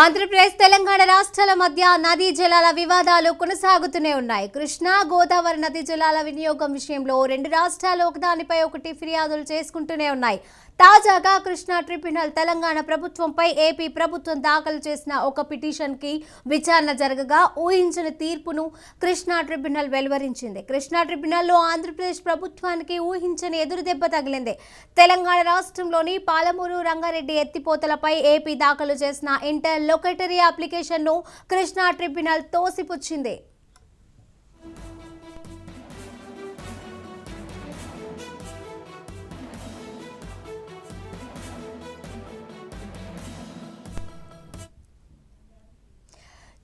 ఆంధ్రప్రదేశ్ తెలంగాణ రాష్ట్రాల మధ్య నదీ జలాల వివాదాలు కొనసాగుతూనే ఉన్నాయి. కృష్ణా గోదావరి నదీ జలాల వినియోగం విషయంలో రెండు రాష్ట్రాలు ఒకదానిపై ఒకటి ఫిర్యాదులు చేసుకుంటూనే ఉన్నాయి. తాజాగా కృష్ణా ట్రిబ్యునల్ తెలంగాణ ప్రభుత్వంపై ఏపీ ప్రభుత్వం దాఖలు చేసిన ఒక పిటిషన్కి విచారణ జరగగా ఊహించిన తీర్పును కృష్ణా ట్రిబ్యునల్ వెలువరించింది. కృష్ణా ట్రిబ్యునల్లో ఆంధ్రప్రదేశ్ ప్రభుత్వానికి ఊహించని ఎదురుదెబ్బ తగిలింది. తెలంగాణ రాష్ట్రంలోని పాలమూరు రంగారెడ్డి ఎత్తిపోతలపై ఏపీ దాఖలు చేసిన ఇంటర్ లొకేటరీ అప్లికేషన్ను కృష్ణా ట్రిబ్యునల్ తోసిపుచ్చింది.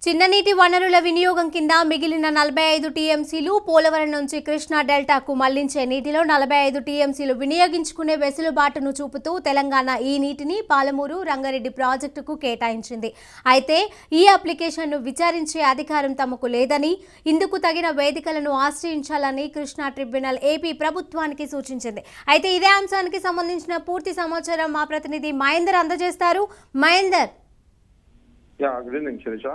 చిన్ననీటి వనరుల వినియోగం కింద మిగిలిన నలభై ఐదు టీఎంసీలు పోలవరం నుంచి కృష్ణా డెల్టాకు మళ్ళించే నీటిలో నలభై ఐదు టీఎంసీలు వినియోగించుకునే వెసులుబాటును చూపుతూ తెలంగాణ ఈ నీటిని పాలమూరు రంగారెడ్డి ప్రాజెక్టుకు కేటాయించింది. అయితే ఈ అప్లికేషన్ను విచారించే అధికారం తమకు లేదని ఇందుకు తగిన వేదికలను ఆశ్రయించాలని కృష్ణా ట్రిబ్యునల్ ఏపీ ప్రభుత్వానికి సూచించింది. అయితే ఇదే అంశానికి సంబంధించిన పూర్తి సమాచారం మా ప్రతినిధి మహేందర్ అందజేస్తారు. Mahender. Good evening Sirisha.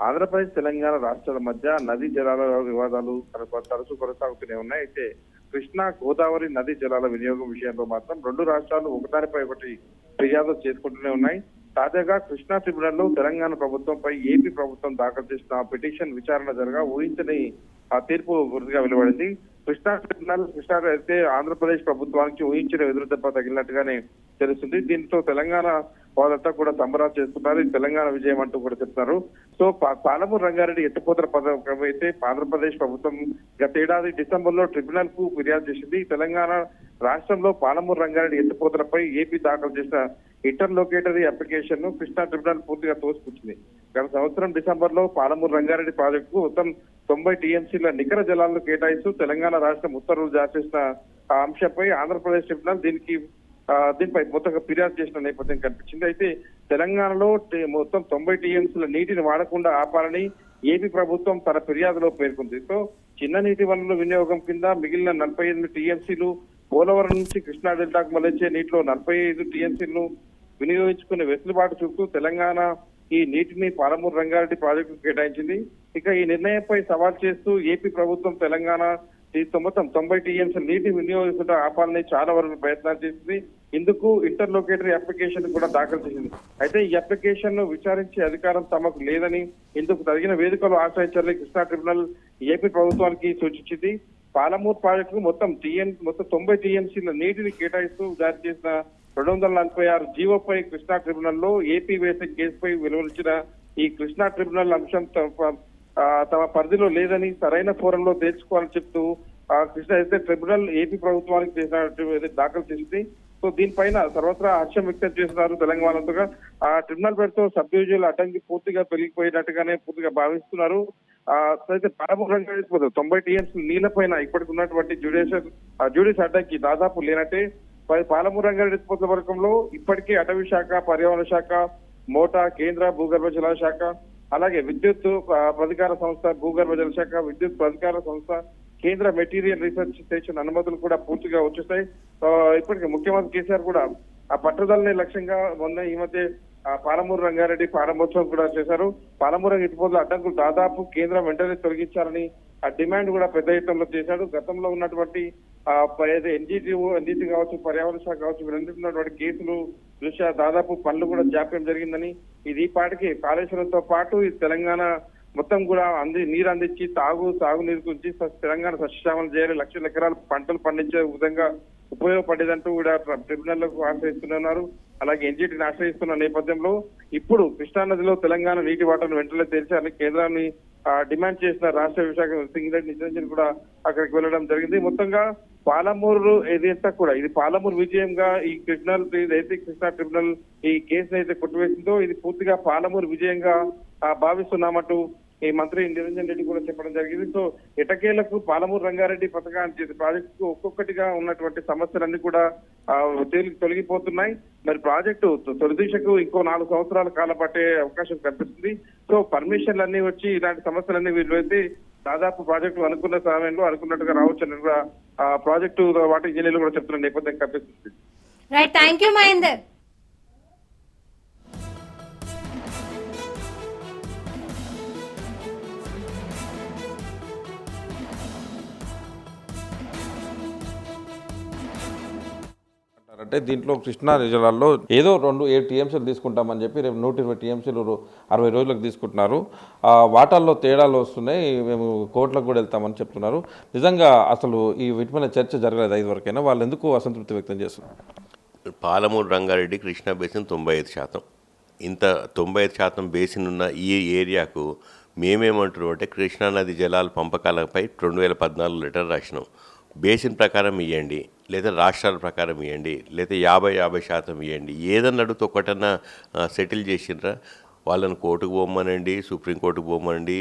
Andhra Pradesh Telangana రాష్ట్రాల మధ్య నదీ జలాల వివాదాలు తర- తరచూ కొనసాగుతూనే ఉన్నాయి. అయితే కృష్ణా గోదావరి నదీ జలాల వినియోగం విషయంలో మాత్రం రెండు రాష్ట్రాలు ఒకదానిపై ఒకటి ఫిర్యాదు చేసుకుంటూనే ఉన్నాయి. తాజాగా కృష్ణా ట్రిబ్యునల్లో తెలంగాణ ప్రభుత్వంపై ఏపీ ప్రభుత్వం దాఖలు చేసిన పిటిషన్ విచారణ జరగా ఊహించని ఆ తీర్పు గుర్తుగా వెలువడింది. కృష్ణా ట్రిబ్యునల్ కృష్ణా అయితే ఆంధ్రప్రదేశ్ ప్రభుత్వానికి ఊహించిన ఎదురుదెబ్బ తగిలినట్టుగానే తెలుస్తుంది. దీంతో తెలంగాణ వాళ్ళంతా కూడా సంబరాలు చేస్తున్నారు. ఇది తెలంగాణ విజయం అంటూ కూడా చెప్తున్నారు. సో పా- పాలమూరు రంగారెడ్డి ఎత్తిపోతల పథకం అయితే ఆంధ్రప్రదేశ్ ప్రభుత్వం గత ఏడాది డిసెంబర్లో ట్రిబ్యునల్కు ఫిర్యాదు చేసింది. తెలంగాణ రాష్ట్రంలో పాలమూరు రంగారెడ్డి ఎత్తిపోతలపై ఏపీ దాఖలు చేసిన ఇంటర్ లొకేటరీ అప్లికేషన్ను కృష్ణా ట్రిబ్యునల్ పూర్తిగా తోసిపుచ్చింది. గత సంవత్సరం డిసెంబర్లో పాలమూరు రంగారెడ్డి ప్రాజెక్టు మొత్తం తొంభై టీఎంసీల నికర జలాలను కేటాయిస్తూ తెలంగాణ రాష్ట్రం ఉత్తర్వులు జారీ చేసిన ఆ అంశంపై ఆంధ్రప్రదేశ్ ట్రిబ్యునల్ దీనికి దీనిపై మొత్తంగా ఫిర్యాదు చేసిన నేపథ్యం కనిపించింది. అయితే తెలంగాణలో మొత్తం తొంభై టీఎంసీల నీటిని వాడకుండా ఆపాలని ఏపీ ప్రభుత్వం తన ఫిర్యాదులో పేర్కొంది. సో చిన్న నీటి వనరుల వినియోగం కింద మిగిలిన నలభై ఎనిమిది టీఎంసీలు పోలవరం నుంచి కృష్ణా డెల్టాకు మళ్ళించే నీటిలో నలభై ఐదు టీఎంసీలను వినియోగించుకునే వెసులుబాటు చూపుతూ తెలంగాణ ఈ నీటిని పాలమూరు రంగారెడ్డి ప్రాజెక్టు కేటాయించింది. ఇక ఈ నిర్ణయంపై సవాల్ చేస్తూ ఏపీ ప్రభుత్వం తెలంగాణ మొత్తం తొంభై టీఎంసీ నీటి వినియోగించడం ఆపాలని చాలా వరకు ప్రయత్నాలు చేసింది. ఇందుకు ఇంటర్లోకేటరీ అప్లికేషన్ కూడా దాఖలు చేసింది. అయితే ఈ అప్లికేషన్ను విచారించే అధికారం తమకు లేదని ఇందుకు తగిన వేదికలు ఆశ్రయించాలని కృష్ణా ట్రిబ్యునల్ ఏపీ ప్రభుత్వానికి సూచించింది. పాలమూరు ప్రాజెక్టుకు మొత్తం టీఎన్ మొత్తం తొంభై టీఎంసీల నీటిని కేటాయిస్తూ జారీ చేసిన రెండు వందల నలభై ఆరు జీవోపై కృష్ణా ట్రిబ్యునల్లో ఏపీ వేసే కేసుపై వెలువరించిన ఈ కృష్ణా ట్రిబ్యునల్ అంశం తమ- తమ పరిధిలో లేదని సరైన ఫోరంలో తేల్చుకోవాలని చెప్తూ కృష్ణ అయితే ట్రిబ్యునల్ ఏపీ ప్రభుత్వానికి చేసిన దాఖలు చేసింది. సో దీనిపైన సర్వత్రా హర్షం వ్యక్తం చేస్తున్నారు తెలంగాణతో ఆ ట్రిబ్యునల్ పేరుతో సబ్ డివిజన్ అడ్డంకి పూర్తిగా పెరిగిపోయినట్టుగానే పూర్తిగా భావిస్తున్నారు. అయితే ప్రారంభంగా వెళ్ళిపోతుంది తొంభై టీఎంస్ నీళ్ళ పైన ఇప్పటికి ఉన్నటువంటి జ్యుడిషియల్ జ్యుడిషియల్ అడ్డంకి దాదాపు లేనట్టే. పై- పాలమూరు రంగారెడ్డి ఎత్తిపోతల వర్గంలో ఇప్పటికే అటవీ శాఖ పర్యావరణ శాఖ మోటా కేంద్ర భూగర్భ జల శాఖ అలాగే విద్యుత్ ఆ, ప్రాధికార సంస్థ భూగర్భ జల శాఖ విద్యుత్ ప్రాధికార సంస్థ కేంద్ర మెటీరియల్ రీసెర్చ్ స్టేషన్ అనుమతులు కూడా పూర్తిగా వచ్చేస్తాయి. ఆ, ఇప్పటికే ముఖ్యమంత్రి కేసీఆర్ కూడా ఆ పట్టుదలని లక్ష్యంగా మొన్న ఈ మధ్య పాలమూరు రంగారెడ్డి ప్రారంభోత్సవం కూడా చేశారు. పాలమూరు ఇటుపోతుల అడ్డంకులు దాదాపు కేంద్రం వెంటనే తొలగించాలని ఆ డిమాండ్ కూడా పెద్ద ఎత్తులో చేశాడు. గతంలో ఉన్నటువంటి ఆ ఎన్జీటీ కావచ్చు పర్యావరణ శాఖ కావచ్చు వీరందరూ కేసులు దృష్ట్యా దాదాపు పనులు కూడా జాప్యం జరిగిందని ఇది ఈ పాటికి కాళేశ్వరంతో పాటు ఈ తెలంగాణ మొత్తం కూడా అంది నీరు అందించి తాగు తాగునీరు గురించి తెలంగాణ సస్యశ్యామలు చేయాలి లక్షల ఎకరాలు పంటలు పండించే విధంగా ఉపయోగపడేదంటూ కూడా ట్రిబ్యునల్లకు ఆశ్రయిస్తున్నారు అలాగే ఎన్జిటిని ఆశ్రయిస్తున్న నేపథ్యంలో ఇప్పుడు కృష్ణా నదిలో తెలంగాణ నీటి వాటర్ను వెంటనే తెరిచాలని కేంద్రాన్ని డిమాండ్ చేసిన రాష్ట్ర విశాఖ సింగిరెడ్డి నిరంజన్ కూడా అక్కడికి వెళ్ళడం జరిగింది. మొత్తంగా పాలమూరు ఏదైతే కూడా ఇది పాలమూరు విజయంగా ఈ కృష్ణల్ ఏదైతే కృష్ణా ట్రిబ్యునల్ ఈ కేసును అయితే కొట్టివేసిందో ఇది పూర్తిగా పాలమూరు విజయంగా భావిస్తున్నామంటూ ఈ మంత్రి నిరంజన్ రెడ్డి కూడా చెప్పడం జరిగింది. సో ఎటకేలకు పాలమూరు రంగారెడ్డి పథకానికి ప్రాజెక్టు ఒక్కొక్కటిగా ఉన్నటువంటి సమస్యలన్నీ కూడా తొలగిపోతున్నాయి. మరి ప్రాజెక్టు తొలిదిశకు తొలి దిశకు ఇంకో నాలుగు సంవత్సరాల కాలం పట్టే అవకాశం కనిపిస్తుంది. సో పర్మిషన్లు అన్ని వచ్చి ఇలాంటి సమస్యలన్నీ వీళ్ళు అయితే దాదాపు ప్రాజెక్టు అనుకున్న సమయంలో అనుకున్నట్టుగా రావచ్చని కూడా ప్రాజెక్టు వాటి ఇంజనీర్లు కూడా చెప్తున్న నేపథ్యం కనిపిస్తుంది. రైట్ థ్యాంక్ యూ మహేందర్ అంటే దీంట్లో కృష్ణా జిల్లాలో ఏదో రెండు ఏడు టీఎంసీలు తీసుకుంటామని చెప్పి రేపు నూట ఇరవై టీఎంసీలు అరవై రోజులకు తీసుకుంటున్నారు. వాటాల్లో తేడాలు వస్తున్నాయి. మేము కోర్టులకు కూడా వెళ్తామని చెప్తున్నారు. నిజంగా అసలు ఈ వీటి చర్చ జరగలేదు ఐదు వరకైనా. వాళ్ళు ఎందుకు అసంతృప్తి వ్యక్తం చేస్తున్నారు? పాలమూరు రంగారెడ్డి కృష్ణా బేసిన్ తొంభై ఐదు శాతం. ఇంత తొంభై ఐదు శాతం బేసిన్ ఉన్న ఈ ఏరియాకు మేమేమంటున్నాం అంటే కృష్ణానది జలాల పంపకాలపై రెండు వేల పద్నాలుగు లెటర్ రాసినాం. బేసిన్ ప్రకారం ఇవ్వండి లేదా రాష్ట్రాల ప్రకారం ఇవ్వండి లేదా యాభై యాభై శాతం ఇవ్వండి ఏదన్నా అడిగితే ఒకటన్నా సెటిల్ చేసిండ్రా? వాళ్ళని కోర్టుకు పోమనండి సుప్రీంకోర్టుకు పోమనండి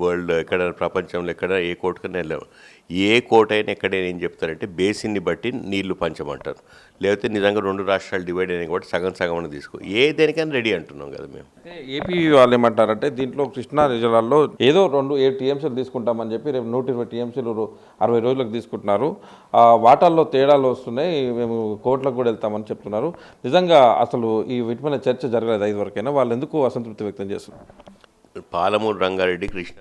వరల్డ్ ఎక్కడ ప్రపంచంలో ఎక్కడ ఏ కోర్టుకన్నా వెళ్ళాము ఏ కోర్టు అయినా ఎక్కడైనా ఏం చెప్తారంటే బేసిన్ని బట్టి నీళ్ళు పంచమంటారు. లేకపోతే నిజంగా రెండు రాష్ట్రాలు డివైడ్ అయినాయి కాబట్టి సగం సగం అని తీసుకో ఏ దేనికైనా రెడీ అంటున్నాం కదా మేము. ఏపీ వాళ్ళు ఏమంటారంటే దీంట్లో కృష్ణా జిల్లాలో ఏదో రెండు ఏడు టీఎంసీలు తీసుకుంటామని చెప్పి రేపు నూట ఇరవై టీఎంసీలు అరవై రోజులకు తీసుకుంటున్నారు. ఆ వాటాల్లో తేడాలు వస్తున్నాయి మేము కోర్టులకు కూడా వెళ్తామని చెప్తున్నారు. నిజంగా అసలు ఈ వీటి మీద చర్చ జరగలేదు ఐదు వరకైనా. వాళ్ళు ఎందుకు అసంతృప్తి వ్యక్తం చేస్తున్నారు? పాలమూరు రంగారెడ్డి కృష్ణ